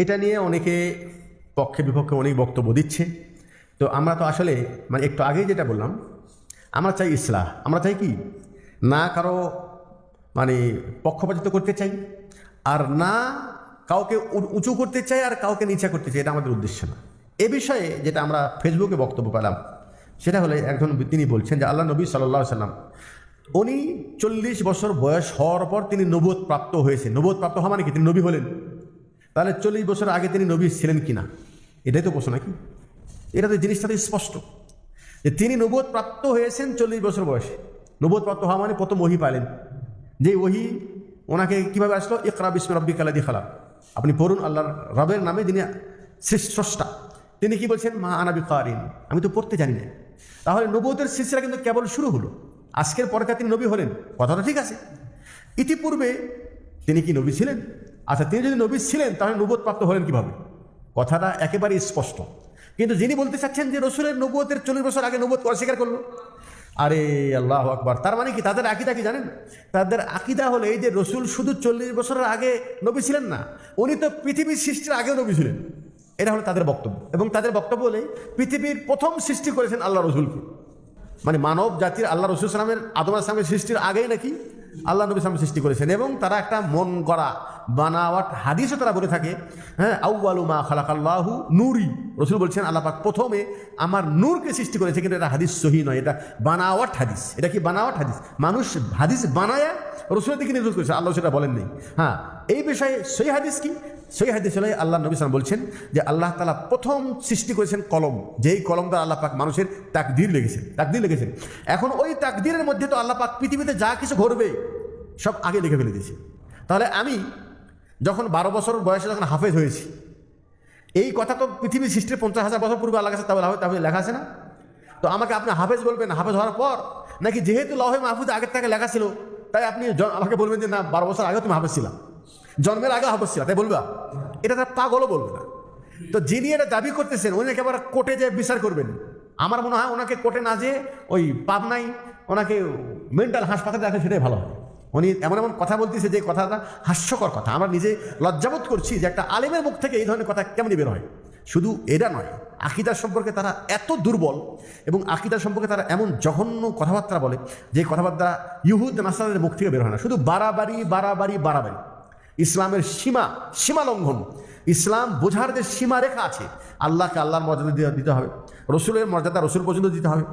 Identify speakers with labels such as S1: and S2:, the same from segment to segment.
S1: এটা নিয়ে অনেকে পক্ষে বিপক্ষে অনেক বক্তব্য দিচ্ছে। তো আমরা তো আসলে মানে একটু আগেই যেটা বললাম, আমরা চাই ইসলাহ। আমরা চাই কি? না কারও মানে পক্ষপাতিত্ব করতে চাই, আর না কাউকে উঁচু করতে চাই আর কাউকে নিচা করতে চাই, এটা আমাদের উদ্দেশ্য না। এ বিষয়ে যেটা আমরা ফেসবুকে বক্তব্য পেলাম, সেটা হলে একজন তিনি বলছেন যে আল্লাহ নবী সাল্লাহ সাল্লাম, উনি চল্লিশ বছর বয়স হওয়ার পর তিনি নবোধ প্রাপ্ত হয়েছে নবোধ প্রাপ্ত হওয়া মানে কি? তিনি নবী হলেন। তাহলে চল্লিশ বছর আগে তিনি নবী ছিলেন কিনা? এটাই তো প্রশ্ন নাকি? এটা তো জিনিসটা তো স্পষ্ট। যে তিনি নবোধ প্রাপ্ত হয়েছেন চল্লিশ বছর বয়সে। নবোধ প্রাপ্ত হওয়া মানে প্রথম ওহি পাইলেন। যে ওহি ওনাকে কীভাবে আসলো? ইকরা বিস্ম রব্বি কালাদি খালা আপনি পড়ুন আল্লাহর রবের নামে, যিনি স্রষ্টা তিনি কি বলছেন? মা আনাবি কারিন আমি তো পড়তে জানি না। তাহলে নবুয়তের সিলসিলা কিন্তু কেবল শুরু হলো। আজকের পরে তিনি নবী হলেন। কথাটা ঠিক আছে। ইতিপূর্বে তিনি কি নবী ছিলেন? আচ্ছা তিনি যদি নবী ছিলেন, তাহলে নবুয়ত প্রাপ্ত হলেন কীভাবে? কথাটা একেবারেই স্পষ্ট। কিন্তু যিনি বলতে চাচ্ছেন যে রসুলের নবুয়তের চল্লিশ বছর আগে নবুয়ত অস্বীকার করল, আরে আল্লাহ আকবার, তার মানে কি তাদের আকিদা কি জানেন? তাদের আকিদা হলো এই যে রসুল শুধু চল্লিশ বছরের আগে নবী ছিলেন না, উনি তো পৃথিবীর সৃষ্টির আগেও নবী ছিলেন। এটা হলো তাদের বক্তব্য। এবং তাদের বক্তব্য হলে পৃথিবীর প্রথম সৃষ্টি করেছেন আল্লাহ রসুলকে। মানে মানব জাতির আল্লাহ রসুল সালামের আদম আসলামের সৃষ্টির আগেই নাকি আল্লাহ নবী সালাম সৃষ্টি করেছেন এবং তারা একটা মন গড়া, বানাওয়াট হাদিসও তারা বলে থাকে হ্যাঁ আউআলু মা খালাকাল্লাহু নুরি। রসুল বলছেন আল্লাপাক প্রথমে আমার নূরকে সৃষ্টি করেছে, কিন্তু এটা হাদিস সহি নয়, এটা বানাওয়াট হাদিস। এটা কি বানাওয়াট হাদিস? মানুষ হাদিস বানায় রসুলের দিকে নির্ভর করেছে, আল্লাহ সেটা বলেন হ্যাঁ এই বিষয়ে সেই হাদিস কি? সেই হাদিস হলে আল্লাহ নবী সালাম বলছেন যে আল্লাহ তালা প্রথম সৃষ্টি করেছেন কলম। যেই কলম দ্বারা আল্লাহ পাক মানুষের তাকদির লেগেছেন তাকদির লেগেছেন এখন ওই তাকদিরের মধ্যে তো আল্লাহ পাক পৃথিবীতে যা কিছু ঘটবে, সব আগে লিখে ফেলে দিয়েছে। তাহলে আমি যখন বারো বছর বয়সে যখন হাফেজ হয়েছি, এই কথা তো পৃথিবীর সৃষ্টির পঞ্চাশ হাজার বছর পূর্বে আল্লাহ কাছে তাহলে তাহলে লেখা আছে না? তো আমাকে আপনি হাফেজ বলবেন, হাফেজ হওয়ার পর নাকি যেহেতু লহে মাহফুজ আগের থেকে লেখা ছিল, তাই আপনি আমাকে বলবেন যে না, বারো বছর আগে তুমি হাফেজ ছিলাম জন্মের আগে হাফেজ ছিলাম তাই বলবা? এটা তার পাগলও বলবে না। তো যিনি এটা দাবি করতেছেন, উনি একেবারে কোর্টে যে বিচার করবেন। আমার মনে হয় ওনাকে কোর্টে না যে ওই পাবনাই ওনাকে মেন্টাল হাসপাতালে রাখে সেটাই ভালো হয়। উনি এমন এমন কথা বলতেছে যে কথাটা হাস্যকর কথা। আমরা নিজে লজ্জাবোধ করছি যে একটা আলেমের মুখ থেকে এই ধরনের কথা কেমনি বের হয়। শুধু এটা নয় আকিদার সম্পর্কে তারা এত দুর্বল এবং আকিদার সম্পর্কে তারা এমন জঘন্য কথাবার্তা বলে যে কথাবার্তা ইহুদ নাসারের মুখ থেকে বের হয় না। শুধু বাড়াবাড়ি বাড়াবাড়ি বাড়াবাড়ি। ইসলামের সীমা সীমা লঙ্ঘন। ইসলাম বোঝার যে সীমা রেখা আছে, আল্লাহকে আল্লাহর মর্যাদা দিতে হবে। রসুলের মর্যাদা রসুল পর্যন্ত দিতে হবে।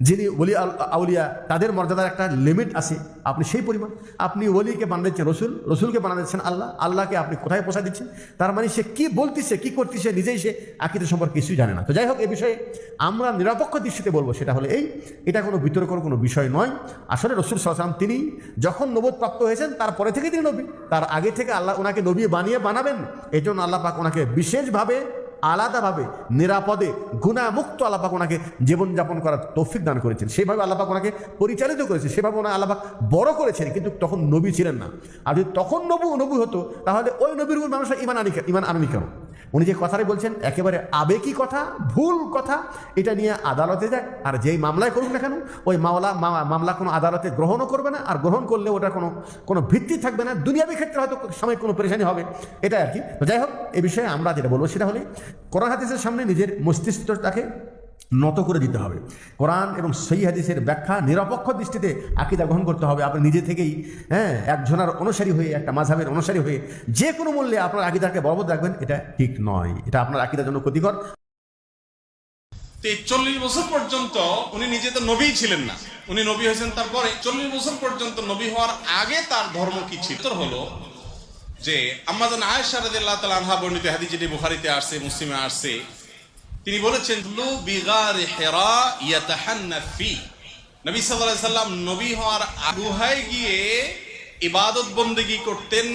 S1: যিনি ওলি আউলিয়া, তাদের মর্যাদার একটা লিমিট আছে। আপনি সেই পরিমাণ। আপনি ওলিকে বানাচ্ছেন রসুল, রসুলকে বানাচ্ছেন আল্লাহ, আল্লাহকে আপনি কোথায় পোষা দিচ্ছেন? তার মানে সে কী বলতেছে, কী করতেছে, নিজেই সে আকিদের সম্পর্কে কিছুই জানে না। তো যাই হোক, এ বিষয়ে আমরা নিরপেক্ষ দৃষ্টিতে বলব, সেটা হলে এই, এটা কোনো বিতর্কর কোনো বিষয় নয়। আসলে রসুল সাল্লাম তিনি যখন নবোধ প্রাপ্ত হয়েছেন, তারপরে থেকে তিনি নবী। তার আগে থেকে আল্লাহ ওনাকে নবী বানিয়ে বানাবেন। এই জন্য আল্লাহ পাক ওনাকে বিশেষভাবে আলাদাভাবে, নিরাপদে গুণামুক্ত আল্লাপাক ওনাকে জীবনযাপন করার তৌফিক দান করেছেন। সেভাবে আল্লাপাক ওনাকে পরিচালিত করেছে, সেভাবে ওনার আল্লাপাক বড় করেছেন, কিন্তু তখন নবী ছিলেন না। আর যদি তখন নবু, নবী হতো, তাহলে ওই নবীর মানুষরা ইমান আনিকা ইমান আনানি কেন? উনি যে কথাটা বলছেন, একেবারে আবেগী কথা, ভুল কথা, এটা নিয়ে আদালতে যাক আর যেই মামলায় করুক না কেন, ওই মামলা মামলা কোনো আদালতে গ্রহণও করবে না, আর গ্রহণ করলে ওটা কোনো কোনো ভিত্তি থাকবে না। দুনিয়াবী ক্ষেত্রে হয়তো সময় কোনো পরেশানি হবে এটা আর কি। যাই হোক, এ বিষয়ে আমরা যেটা বলব সেটা হলে করোনা হাদিসের সামনে নিজের মস্তিষ্কটাকে নত করে দিতে হবে। কোরআন এবং সেই হাদিসের ব্যাখ্যা নিরপেক্ষ দৃষ্টিতে আকিদা গ্রহণ করতে হবে। আপনি নিজে থেকেই হ্যাঁ একজনের অনুসারী হয়ে, একটা মাঝাবের অনুসারী হয়ে যে কোনো মূল্যে আপনার আকিদাকে বরবত রাখবেন, এটা ঠিক নয়। এটা আপনার আকিদার জন্য ক্ষতিকর।
S2: চল্লিশ বছর পর্যন্ত উনি নিজে তো নবী ছিলেন না। উনি নবী হয়েছেন তারপরে চল্লিশ বছর পর্যন্ত নবী হওয়ার আগে তার ধর্ম কি ছিল? হলো যে আমাজন আয়েশা রাদিয়াল্লাহু তাআলা আনহা বর্ণিত হাদিস যেটি বুখারীতে আসছে, মুসলিমে আসছে তিনি বলেছেন, লু বিগার হেরা ইয়াতাহান্নাফ নবী সাল্লাল্লাহু আলাইহি সাল্লাম নবী হওয়ার গুহায় গিয়ে ইবাদত বন্দেগী করতেন।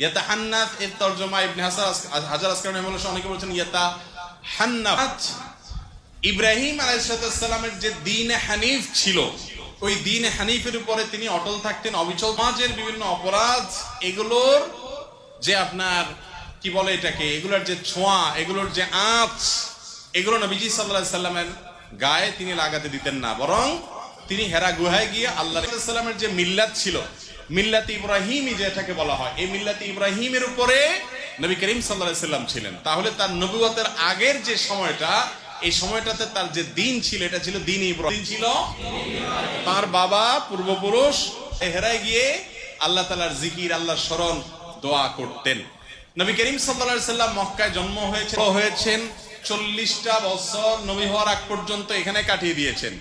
S2: ইয়াতাহান্নাফ এর তরজমা ইবনে হাসান হাজার আসকারী রহিমাহুল্লাহ অনেকে বলেছেন ইয়াতা হান্নাফ ইব্রাহিম আলাইসালামের যে দিন হানিফ ছিল, ওই দিন হানিফের উপরে তিনি অটল থাকতেন, অবিচল। সমাজের বিভিন্ন অপরাধ, এগুলোর যে আপনার, কি বলে এটাকে, এগুলোর যে ছোঁয়া, এগুলোর যে আঁচ এগুলো নবীজি সাল্লাহ সাল্লামের গায়ে তিনি লাগাতে দিতেন না, বরং তিনি হেরা গুহায় গিয়ে আল্লাহ সাল্লামের যে মিল্লাত ছিল, মিল্লাত ইব্রাহিমই যেটাকে বলা হয়, এই মিল্লাত ইব্রাহিমের উপরে নবী করিম সাল্লাহ সাল্লাম ছিলেন। তাহলে তার নবুয়তের আগের যে সময়টা, এই সময়টাতে তার যে দিন ছিল, এটা ছিল দিন ইব্রাহিম। ছিল তার বাবা পূর্বপুরুষ হেরায় গিয়ে আল্লাহ তালার জিকির, আল্লাহর স্মরণ দোয়া করতেন। নবী করিম সাল্লাহ সাল্লাম মক্কায় জন্ম হয়েছে, হয়েছেন চল্লিশটা বছর নবী হওয়ার আগ পর্যন্ত এখানে কাটিয়ে দিয়েছেন।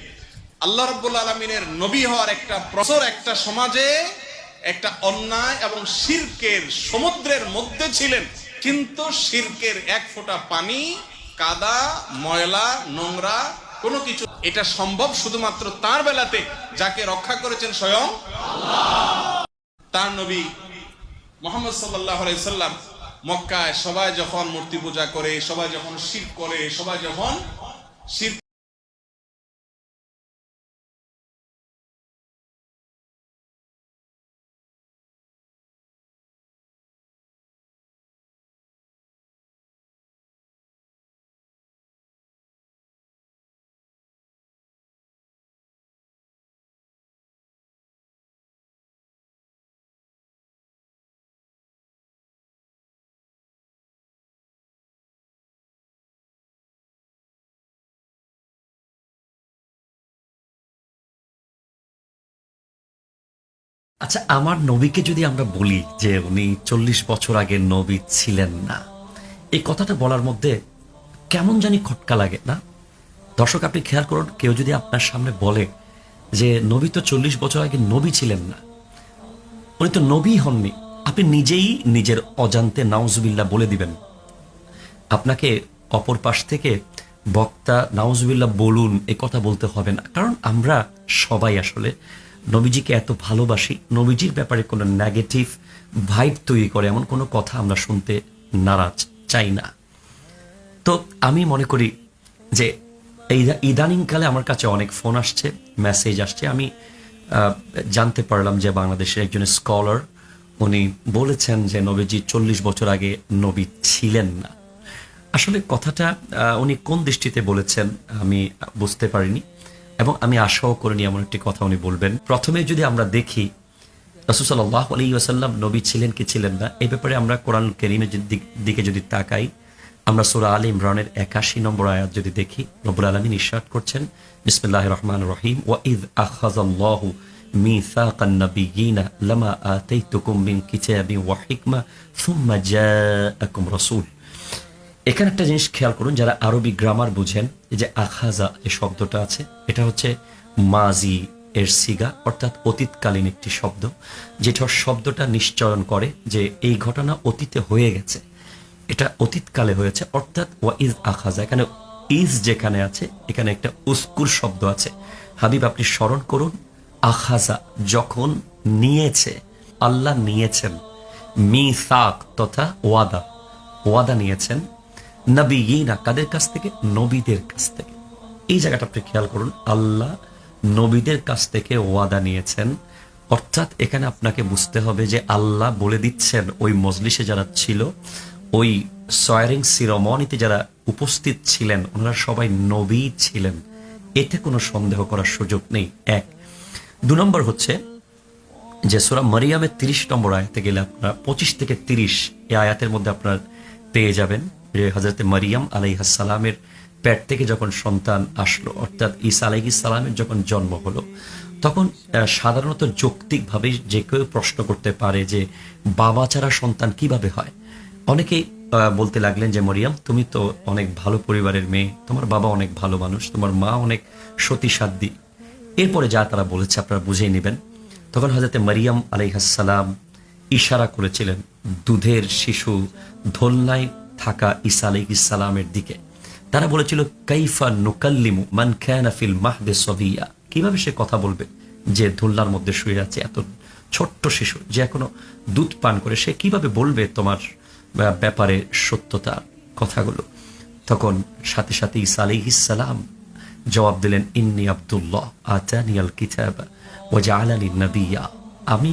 S2: আল্লাহ রব্বুল আলমিনের নবী হওয়ার একটা প্রসর, একটা সমাজে একটা অন্যায় এবং শিরকের সমুদ্রের মধ্যে ছিলেন। কিন্তু শিরকের এক ফোঁটা পানি, কাদা, ময়লা, নোংরা, কোনো কিছু, এটা সম্ভব শুধুমাত্র তার বেলাতে যাকে রক্ষা করেছেন স্বয়ং তার নবী মোহাম্মদ সাল্লাহ সাল্লাম মক্কায় সবাই যখন মূর্তি পূজা করে সবাই যখন শির করে সবাই যখন শির
S3: আচ্ছা আমার নবীকে যদি আমরা বলি যে উনি চল্লিশ বছর আগে নবী ছিলেন না, এই কথাটা বলার মধ্যে কেমন জানি খটকা লাগে, না? দর্শক, আপনি খেয়াল করুন, কেউ যদি আপনার সামনে বলে যে নবী তো চল্লিশ বছর আগে নবী ছিলেন না, উনি তো নবী হননি, আপনি নিজেই নিজের অজান্তে নাউজুবিল্লাহ বলে দিবেন। আপনাকে অপর পাশ থেকে বক্তা নাউজুবিল্লাহ বলুন, এ কথা বলতে হবে না। কারণ আমরা সবাই আসলে নবীজিকে এত ভালোবাসি, নবীজির ব্যাপারে কোনো নেগেটিভ ভাইব তৈরি করে, এমন কোনো কথা আমরা শুনতে নারাজ চাই না। তো আমি মনে করি যে এই ইদানিংকালে আমার কাছে অনেক ফোন আসছে মেসেজ আসছে। আমি জানতে পারলাম যে বাংলাদেশের একজন স্কলার উনি বলেছেন যে নবীজি চল্লিশ বছর আগে নবী ছিলেন না। আসলে কথাটা উনি কোন দৃষ্টিতে বলেছেন আমি বুঝতে পারিনি। এবং আমি আশাও করিনি এমন একটি কথা উনি বলবেন। প্রথমে যদি আমরা দেখি রসুসাল্লাহ আলী ওয়াসাল্লাম নবী ছিলেন কি ছিলেন না এই ব্যাপারে আমরা কোরআন কেরিমের দিকে যদি তাকাই, আমরা সুরা আলী ইমরানের একাশি নম্বর আয়াত যদি দেখি রবুল আলমিন ইশাদ করছেন বিসমিল্লাহ রহমান রহিম ওয়াইদ আখাযাল্লাহু মিসাকান নাবিয়িনা লামা আতাইতুকুম মিন কিতাবিন ওয়া হিকমা, সুম্মা জাআকুম রাসূল। এখানে একটা জিনিস খেয়াল করুন, যারা আরবি গ্রামার বুঝেন যে আখাজা, এই শব্দটা আছে, এটা হচ্ছে মাজি এর সিগা, অর্থাৎ অতীতকালীন একটি শব্দ, যেটা শব্দটা নিশ্চয়ন করে যে এই ঘটনা অতীতে হয়ে গেছে। এটা অতীতকালে হয়েছে, অর্থাৎ ওয়া ইজ আখাজা, এখানে ইজ যেখানে আছে, এখানে একটা উস্কুর শব্দ আছে। হাবিব, আপনি স্মরণ করুন, আখাজা যখন নিয়েছে, আল্লাহ নিয়েছেন মি সাক তথা ওয়াদা ওয়াদা নিয়েছেন নবীনা কাদের কাছ থেকে? নবীদের কাছ থেকে। এই জায়গাটা আপনি খেয়াল করুন, আল্লাহ নবীদের কাছ থেকে ওয়াদা নিয়েছেন। অর্থাৎ এখানে আপনাকে বুঝতে হবে যে আল্লাহ বলে দিচ্ছেন, ওই মজলিসে যারা ছিল, ওই সয়ারিং সিরমনিতে যারা উপস্থিত ছিলেন, ওনারা সবাই নবী ছিলেন। এতে কোনো সন্দেহ করার সুযোগ নেই। এক। দু নম্বর হচ্ছে যে সোরা মারিয়ামের তিরিশ নম্বর আয়াতে গেলে আপনারা পঁচিশ থেকে তিরিশ এই আয়াতের মধ্যে আপনার পেয়ে যাবেন। যে হজরত মারিয়াম আলাইহাসালামের পেট থেকে যখন সন্তান আসলো, অর্থাৎ ঈসা আলাইহিসালামের যখন জন্ম হলো, তখন সাধারণত যৌক্তিকভাবে যে কেউ প্রশ্ন করতে পারে যে, বাবা ছাড়া সন্তান কীভাবে হয়? অনেকেই বলতে লাগলেন যে, মরিয়াম, তুমি তো অনেক ভালো পরিবারের মেয়ে, তোমার বাবা অনেক ভালো মানুষ, তোমার মা অনেক সতীসাধ্যী। এরপরে যা তারা বলেছে আপনারা বুঝেই নেবেন। তখন হজরতে মারিয়াম আলাইহাসালাম ইশারা করেছিলেন, দুধের শিশু ধোলনায় থাকা ঈসা আলাইহিসালামের দিকে। তারা বলেছিল, কাইফা নুকাল্লিমু মান খানা ফিল মাহদে সবিয়া কীভাবে সে কথা বলবে যে ধুল্লার মধ্যে শুয়ে আছে এত ছোট্ট শিশু, যে এখনও দুধ পান করে, সে কীভাবে বলবে তোমার ব্যাপারে সত্যতা কথাগুলো? তখন সাথে সাথে ঈসা আলাইহিসালাম জবাব দিলেন, ইন্নি আব্দুল্লাহ আতানিয়াল কিতাব ওয়াজআলানি নবিয়া। আমি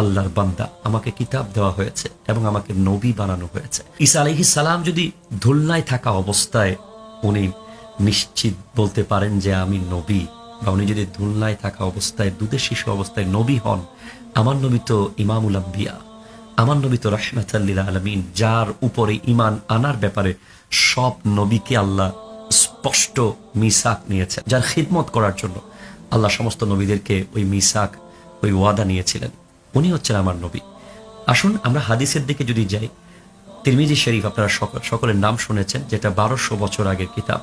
S3: আল্লাহর বান্দা আমাকে কিতাব দেওয়া হয়েছে এবং আমাকে নবী বানানো হয়েছে। ঈসা আলাইহিস সালাম যদি ধুলনায় থাকা অবস্থায় উনি নিশ্চিত বলতে পারেন যে আমি নবী বা উনি যদি ধুলনায় থাকা অবস্থায়, দুধের শিশু অবস্থায় নবী হন, আমার নবী তো ইমামুল আম্বিয়া, আমার নবী তো রহমাতাল্লিল আলমিন, যার উপরে ইমান আনার ব্যাপারে সব নবীকে আল্লাহ স্পষ্ট মিসাক নিয়েছেন, যার খিদমত করার জন্য আল্লাহ সমস্ত নবীদেরকে ওই মিসাক, ওই ওয়াদা নিয়েছিলেন। উনি হচ্ছেন আমার নবী। আসুন আমরা হাদিসের দিকে যদি যাই, তিরমিজি শরীফ আপনারা সকল সকলের নাম শুনেছেন, যেটা বারোশো বছর আগের কিতাব।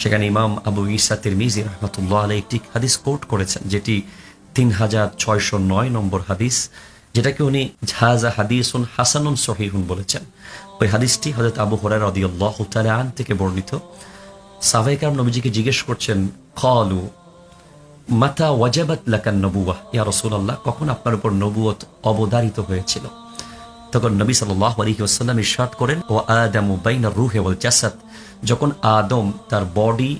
S3: সেখানে ইমাম আবু ইসা তিরমিজি রহমতুল্লাহ আলাই একটি হাদিস কোট করেছেন, যেটি তিন হাজার ছয়শো নয় নম্বর হাদিস, যেটাকে উনি ঝাজা হাদিসুন হাসানুন সহিহুন বলেছেন। ওই হাদিসটি হজরত আবু হরার রদিয়াল্লাহ তাআলা আন থেকে বর্ণিত। সাভাইকার নবীজিকে জিজ্ঞেস করছেন, কলু মাতা ওয়াজাবাত লাকান নবুয়া ইয়া রাসূলুল্লাহ, কখন আপনার উপর নবুয়ত অবদারিত হয়েছিল? তখন নবী সাল্লাল্লাহু আলাইহি ওয়াসাল্লাম ইরশাদ করেন, ও আদামু বাইনা রূহি ওয়াল জাসাদ। যখন আদম তার বডি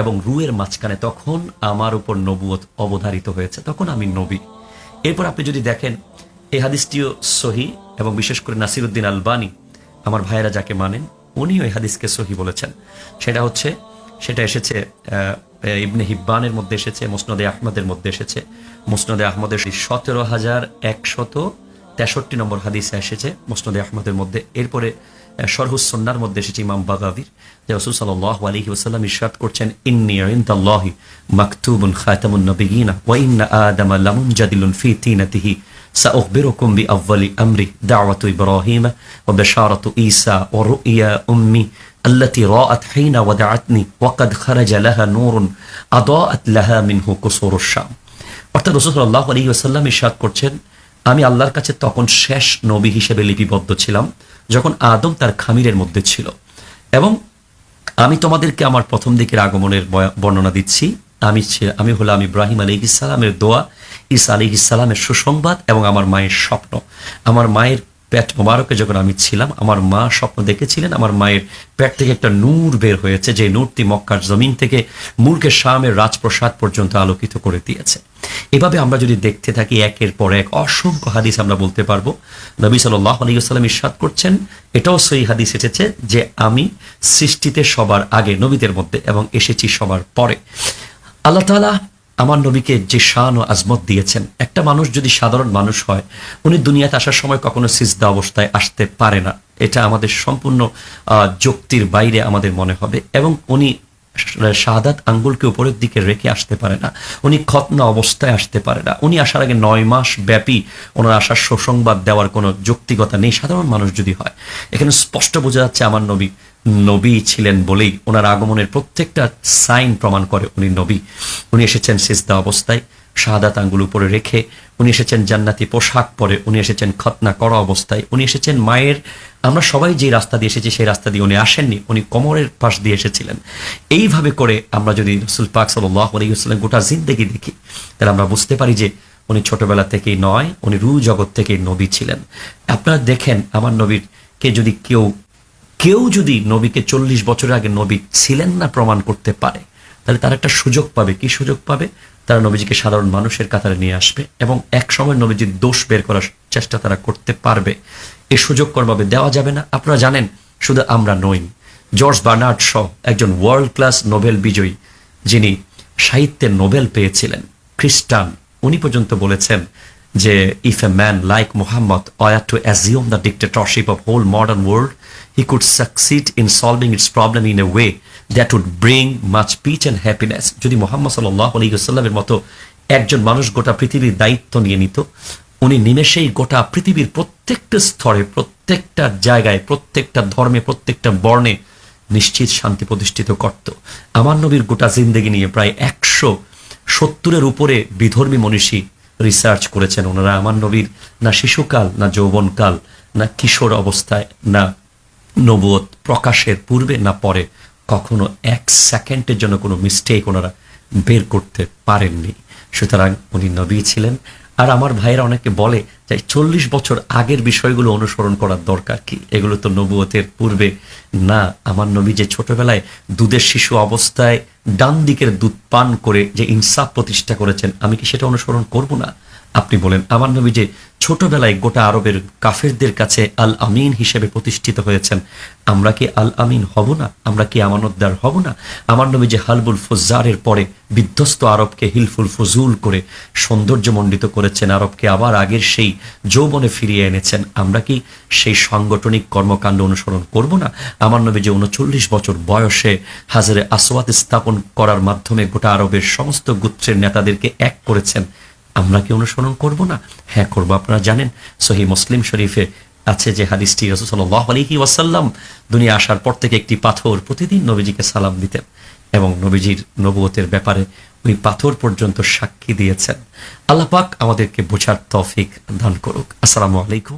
S3: এবং রুয়ের মাঝখানে তখন আমার উপর নবুয়ত অবধারিত হয়েছে, তখন আমি নবী। এরপর আপনি যদি দেখেন, এই হাদিসটিও সহি এবং বিশেষ করে নাসিরুদ্দিন আলবানী, আমার ভাইয়েরা যাকে মানেন উনি ওই হাদিসকে সহি বলেছেন। সেটা হচ্ছে, সেটা এসেছে ইবনে হিব্বানের মধ্যে এসেছে মুসনদে আহমদের মধ্যে এসেছে মুসনদে আহমদের সতেরো হাজার একশত তেষট্টি নম্বর হাদিসে এসেছে মুসনদে আহমদের মধ্যে এরপরে সরহুসন্নার মধ্যে এসেছে ইমাম বাগাবির যে রসুল সাল্লাহ আলহি ওসাল্লাম ইরশাদ করছেন ইন্নি ইনদাল্লাহি মাকতুবুন খাতামুন নবিয়িনা ওয়া ইন্না আদামা লামুনজাদিলুন ফি তিনাতিহি سأخبركم بأول أمري دعوة إبراهيم وبشارة عيسى ورؤيا أمي التي رأت حين ودعتني وقد خرج لها نور أضاءت لها منه قصور الشام অর্থাৎ রসুল্লাহ আলী ওসাল্লাম ইসাদ করছেন আমি আল্লাহর কাছে তখন শেষ নবী হিসেবে লিপিবদ্ধ ছিলাম যখন আদম তার খামিরের মধ্যে ছিল এবং আমি তোমাদেরকে আমার প্রথম দিকের আগমনের বয়া- বর্ণনা দিচ্ছি আমি ছি- আমি হলাম ইব্রাহিম আলী ইসালামের দোয়া ইসা আলী ইসালামের সুসংবাদ এবং আমার মায়ের স্বপ্ন আমার মায়ের পেট মোবারকে যখন আমি ছিলাম, আমার মা স্বপ্ন দেখেছিলেন, আমার মায়ের পেট থেকে একটা নূর বের হয়েছে, যে নূরটি মক্কার জমিন থেকে মুরকে শামের রাজপ্রসাদ পর্যন্ত আলোকিত করে দিয়েছে। এভাবে আমরা যদি দেখতে থাকি, একের পর এক অসংখ্য হাদিস আমরা বলতে পারব। নবী সাল্লাহ আলাইসাল্লাম ইরশাদ করছেন, এটাও সেই হাদিস এসেছে যে আমি সৃষ্টিতে সবার আগে নবীদের মধ্যে এবং এসেছি সবার পরে। আল্লাহ তাআলা আমার নবীকে যে শান ও আজমত দিয়েছেন, একটা মানুষ যদি সাধারণ মানুষ হয়, উনি দুনিয়াতে আসার সময় কখনো সিজদা অবস্থায় আসতে পারে না। এটা আমাদের সম্পূর্ণ যুক্তির বাইরে আমাদের মনে হবে এবং উনি শাহাদাত আঙ্গুলকে উপরের দিকে রেখে আসতে পারে না। উনি খতনা অবস্থায় আসতে পারে না। উনি আসার আগে নয় মাস ব্যাপী ওনার আসার সুসংবাদ দেওয়ার কোনো যৌক্তিকতা নেই। সাধারণ মানুষ যদি হয়। এখানে স্পষ্ট বোঝা যাচ্ছে আমার নবী নবী ছিলেন বলেই ওনার আগমনের প্রত্যেকটা সাইন প্রমাণ করে উনি নবী। উনি এসেছেন সিজদা অবস্থায়। শাহাদাত আঙ্গুল উপরে রেখে উনি এসেছেন জান্নাতি পোশাক পরে, উনি এসেছেন খতনা করা অবস্থায়, উনি এসেছেন মায়ের, আমরা সবাই যে রাস্তা দিয়ে এসেছি সেই রাস্তা দিয়ে উনি আসেননি, উনি কোমরের পাশ দিয়ে এসেছিলেন। এইভাবে করে আমরা যদি রসুল পাক সাল্লাহ গোটা জিন্দেগি দেখি, তাহলে আমরা বুঝতে পারি যে উনি ছোটবেলা থেকেই নয়, উনি রু জগৎ থেকেই নবী ছিলেন। আপনারা দেখেন আমার নবীর কে যদি কেউ কেউ যদি নবীকে চল্লিশ বছর আগে নবী ছিলেন না প্রমাণ করতে পারে, তাহলে তার একটা সুযোগ পাবে, কি সুযোগ পাবে? তারা নবীজিকে সাধারণ মানুষের কাতারে নিয়ে আসবে এবং এক সময় নবীজির দোষ বের করার চেষ্টা তারা করতে পারবে। এ সুযোগ কোনোভাবে দেওয়া যাবে না। আপনারা জানেন, শুধু আমরা নই, জর্জ বার্নার্ড শ একজন ওয়ার্ল্ড ক্লাস নোবেল বিজয়ী যিনি সাহিত্যে নোবেল পেয়েছিলেন, খ্রিস্টান, উনি পর্যন্ত বলেছেন যে if a man like Muhammad were to assume the dictatorship of whole modern world he could succeed in solving its problem in a way that would bring much peace and happiness যদি মোহাম্মদ সাল্লাহ আলী সাল্লামের মতো একজন মানুষ গোটা পৃথিবীর দায়িত্ব নিয়ে নিত, উনি নিমেষেই গোটা পৃথিবীর প্রত্যেকটা স্তরে, প্রত্যেকটা জায়গায়, প্রত্যেকটা ধর্মে, প্রত্যেকটা বর্ণে নিশ্চিত শান্তি প্রতিষ্ঠিত করত। আমার নবীর গোটা জিন্দেগি নিয়ে প্রায় একশো সত্তরের উপরে বিধর্মী মনীষী রিসার্চ করেছেন ওনারা। আমার নবীর না শিশুকাল, না যৌবনকাল, না কিশোর অবস্থায়, না নবুয়ত প্রকাশের পূর্বে, না পরে। কখনো এক সেকেন্ডের জন্য কোনো মিস্টেক ওনারা বের করতে পারেননি। সুতরাং উনি নবী ছিলেন। আর আমার ভাইয়েরা অনেকে বলে যে চল্লিশ বছর আগের বিষয়গুলো অনুসরণ করার দরকার কি? এগুলো তো নবুয়তের পূর্বে না। আমার নবী যে ছোটবেলায় দুধের শিশু অবস্থায় ডান দিকের দুধ পান করে যে ইনসাফ প্রতিষ্ঠা করেছেন, আমি কি সেটা অনুসরণ করব না? আপনি বলেন, আমার নবী যে ছোটবেলায় গোটা আরবের কাফেরদের কাছে আল আমিন হিসেবে প্রতিষ্ঠিত হয়েছেন, আমরা কি আল আমিন হব না? আমরা কি আমানতদার হব না? আমার নবী যে হালবুল ফুজারের পরে বিধ্বস্ত আরবকে হিলফুল ফজুল করে সৌন্দর্যমণ্ডিত করেছেন, আরবকে আবার আগের সেই যৌবনে ফিরিয়ে এনেছেন, আমরা কি সেই সাংগঠনিক কর্মকাণ্ড অনুসরণ করব না? আমার নবী যে উনচল্লিশ বছর বয়সে হাজারে আসওয়াত স্থাপন করার মাধ্যমে গোটা আরবের সমস্ত গোত্রের নেতাদেরকে এক করেছেন আমরা কি অনুসরণ করব না? হ্যাঁ করব। আপনারা জানেন, সহি মুসলিম শরীফে আছে যে হাদিসটি রসুল্লাহ আলহি ওয়াসাল্লাম দুনিয়া আসার পর থেকে একটি পাথর প্রতিদিন নবীজিকে সালাম দিতেন এবং নবীজির নবতের ব্যাপারে ওই পাথর পর্যন্ত সাক্ষী দিয়েছেন। আল্লাহ পাক আমাদেরকে বোঝার তফিক দান করুক। আসসালামু আলাইকুম।